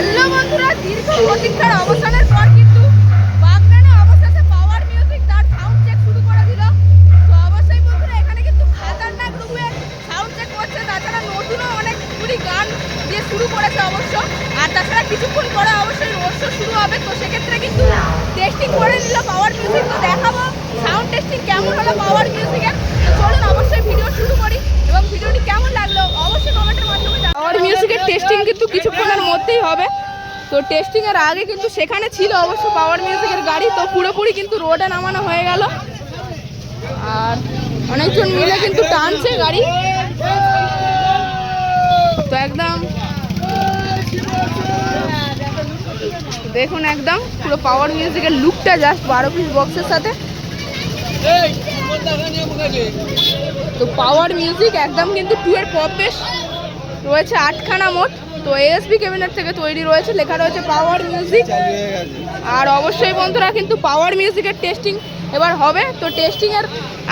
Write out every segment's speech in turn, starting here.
Hello বন্ধুরা, দীর্ঘ প্রতীক্ষার অবসানের পর কিন্তু বাগনানে অবশেষে পাওয়ার মিউজিক তার সাউন্ড চেক শুরু করে দিল। তো অবশ্যই বন্ধুরা, এখানে কিন্তু খাতারনাক রূপে সাউন্ড চেক করছে। তাছাড়া নতুনও অনেক গুলি গান দিয়ে শুরু করেছে অবশ্য। আর তাছাড়া কিছুক্ষণ পরে অবশ্যই রোড শুরু হবে। তো সেক্ষেত্রে কিন্তু টেস্টিং করে নিল পাওয়ার মিউজিক তো দেখাবো সাউন্ড টেস্টিং কেমন হলো পাওয়ার মিউজিকের চলুন অবশ্যই ভিডিও শুরু করি এবং ভিডিওটি কেমন লাগল অবশ্যই কমেন্টের মাধ্যমে পাওয়ার মিউজিকের টেস্টিং কিন্তু কিছুক্ষণের মধ্যেই হবে। তো টেস্টিং এর আগে কিন্তু সেখানে ছিল অবশ্য পাওয়ার মিউজিকের গাড়ি, তো পুরোপুরি কিন্তু রোডে নামানো হয়ে গেল। আর অনেকজন মিলে কিন্তু টানছে গাড়ি। তো একদম দেখুন একদম পুরো পাওয়ার মিউজিকের লুকটা জাস্ট বারো পিস বক্সের সাথে। তো পাওয়ার মিউজিক একদম কিন্তু টু এর পপেশ রয়েছে আটখানা মোট। তো এএসবি ক্যাবিনেট থেকে তৈরি রয়েছে, লেখা রয়েছে পাওয়ার মিউজিক আর অবশ্যই বন্ধুরা কিন্তু পাওয়ার মিউজিকের টেস্টিং এবার হবে। তো টেস্টিংয়ের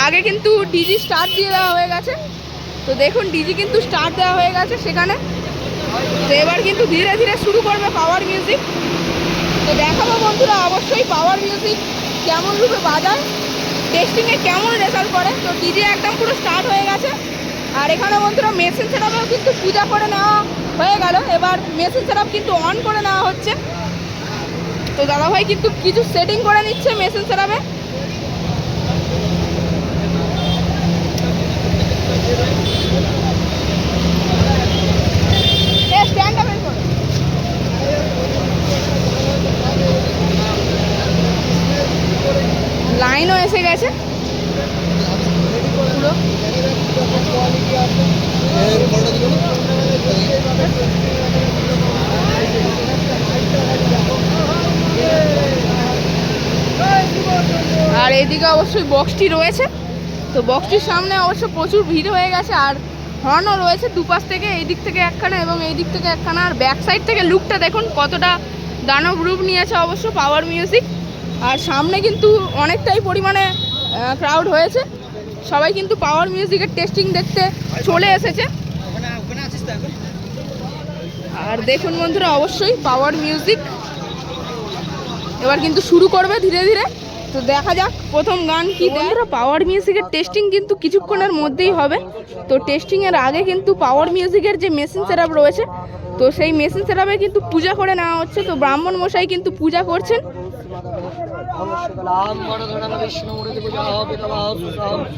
আগে কিন্তু ডিজি স্টার্ট দিয়ে দেওয়া হয়ে গেছে। তো দেখুন ডিজি কিন্তু স্টার্ট দেওয়া হয়ে গেছে সেখানে। তো এবার কিন্তু ধীরে ধীরে শুরু করবে পাওয়ার মিউজিক তো দেখাবো বন্ধুরা, অবশ্যই পাওয়ার মিউজিক কেমন রূপে বাজায়। টেস্টিংয়ে কেমন রেজাল্ট করে তো ডিজে একদম পুরো স্টার্ট হয়ে গেছে। আর এখানে বন্ধুরা মেশিন সেটআপেও কিন্তু পূজা করে নেওয়া হয়ে গেল। এবার মেশিন সেটআপ কিন্তু অন করে নেওয়া হচ্ছে। তো দাদাভাই কিন্তু কিছু সেটিং করে নিচ্ছে মেশিন সেটআপে স্ট্যান্ডটা লাইনও এসে গেছে। আর এদিকে অবশ্যই বক্সটি রয়েছে। তো বক্সটির সামনে অবশ্য প্রচুর ভিড় হয়ে গেছে, আর হর্নও রয়েছে দুপাশ থেকে, এই দিক থেকে একখানা এবং এই দিক থেকে একখানা। আর ব্যাক সাইড থেকে লুকটা দেখুন, কতটা দানব রূপ নিয়েছে অবশ্য পাওয়ার মিউজিক আর সামনে কিন্তু অনেকটাই পরিমাণে ক্রাউড হয়েছে। সবাই কিন্তু পাওয়ার মিউজিকের টেস্টিং দেখতে চলে এসেছে। আর দেখুন বন্ধুরা, অবশ্যই পাওয়ার মিউজিক এবার কিন্তু শুরু করবে ধীরে ধীরে। তো দেখা যাক প্রথম গান কি বন্ধুরা পাওয়ার মিউজিকের টেস্টিং কিন্তু কিছুক্ষণের মধ্যেই হবে। তো টেস্টিং এর আগে কিন্তু পাওয়ার মিউজিকের যে মেশিন সেটআপ রয়েছে, তো সেই মেশিন সেটআপে কিন্তু পূজা করে নেওয়া হচ্ছে। তো ব্রাহ্মণ মশাই কিন্তু পূজা করছেন।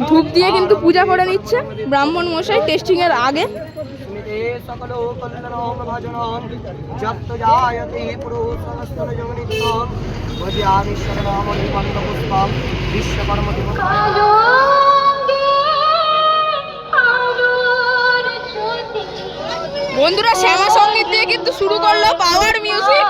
ধূপ দিয়ে কিন্তু পূজা করে নিচ্ছে। ব্রাহ্মণ মশাই টেস্টিং এর আগে। বিশ্বকর্ম বন্ধুরা শ্যামা সংগীত দিয়ে কিন্তু শুরু করল পাওয়ার মিউজিক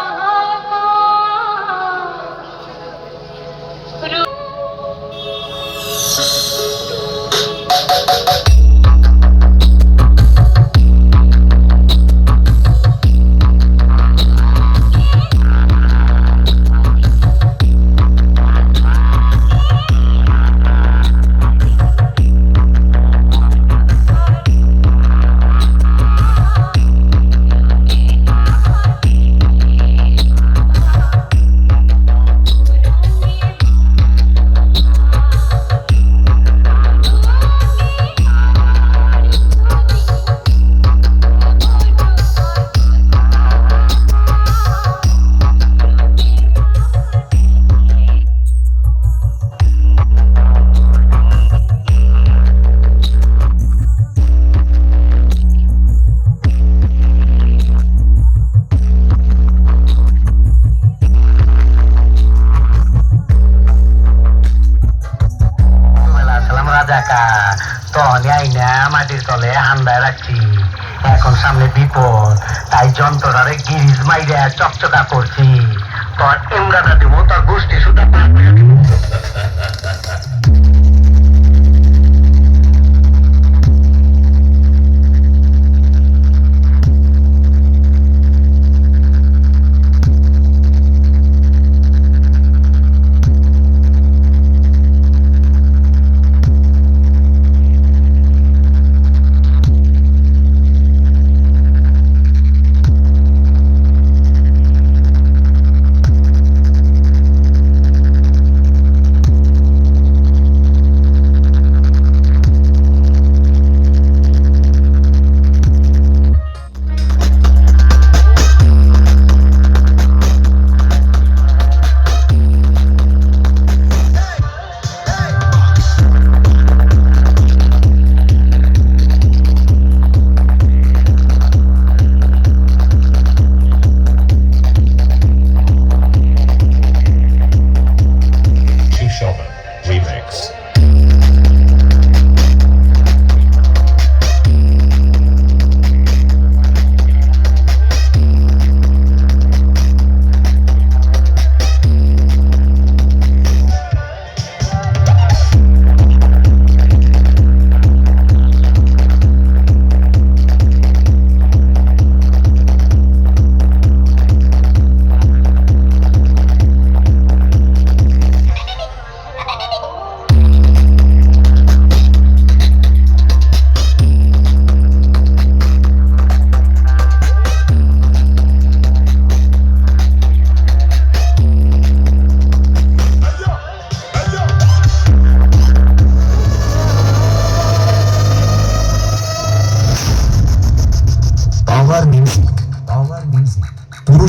তহনি আইনা, মাটির তলে হান্দায় রাখছি। এখন সামনে বিপদ, তাই যন্ত্রটারে গিরিজ মাইরা চকচকা করছি। তোর এমরাটা দেবো, তোর গোষ্ঠী সুতা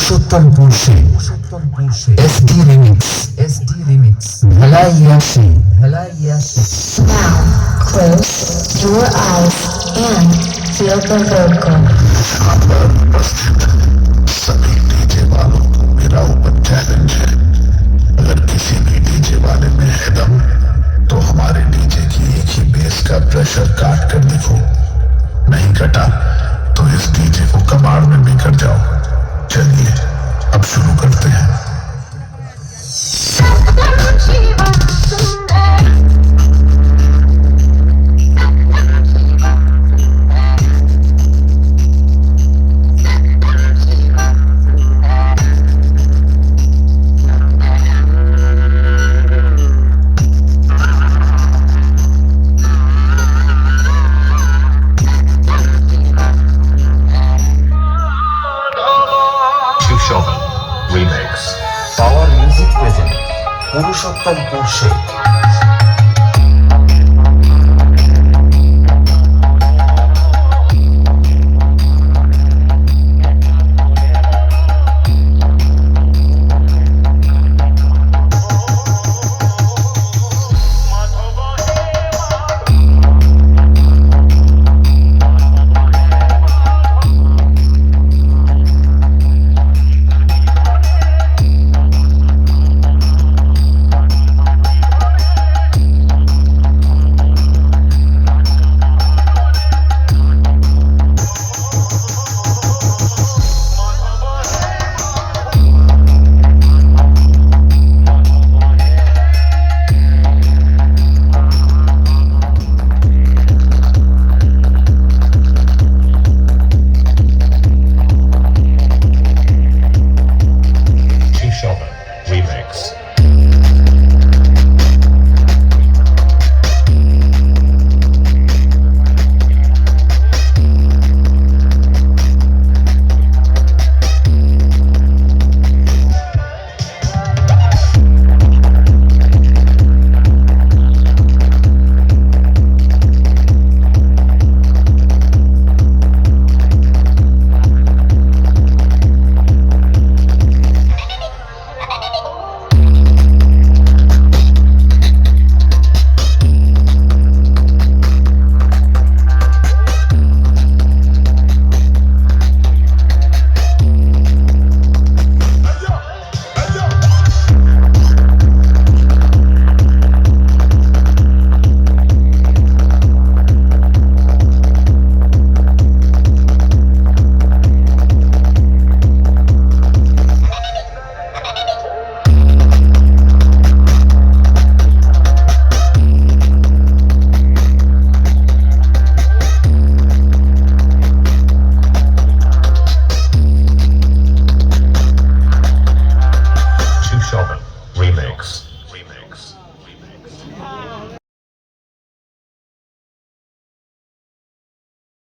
পুরুষোত্তম পুরুষে পুরুষোত্তম পুরুষে এসডি রিমিক্স এসডি রিমিক্স ভেলা ইয়াসি ভেলা ইয়াসি Now, close your eyes and feel the vocal. सभी डीजे वालों को मेरा ओपन चैलेंज है अगर किसी भी डीजे वाले में है दम तो हमारे डीजे की एक ही बेस का प्रेशर काट कर दिखो नहीं कटा तो इस डीजे को कबाड़ में बिखर जाओ चलिए अब शुरू करते हैं। পুরুষোত্তম পুরুষে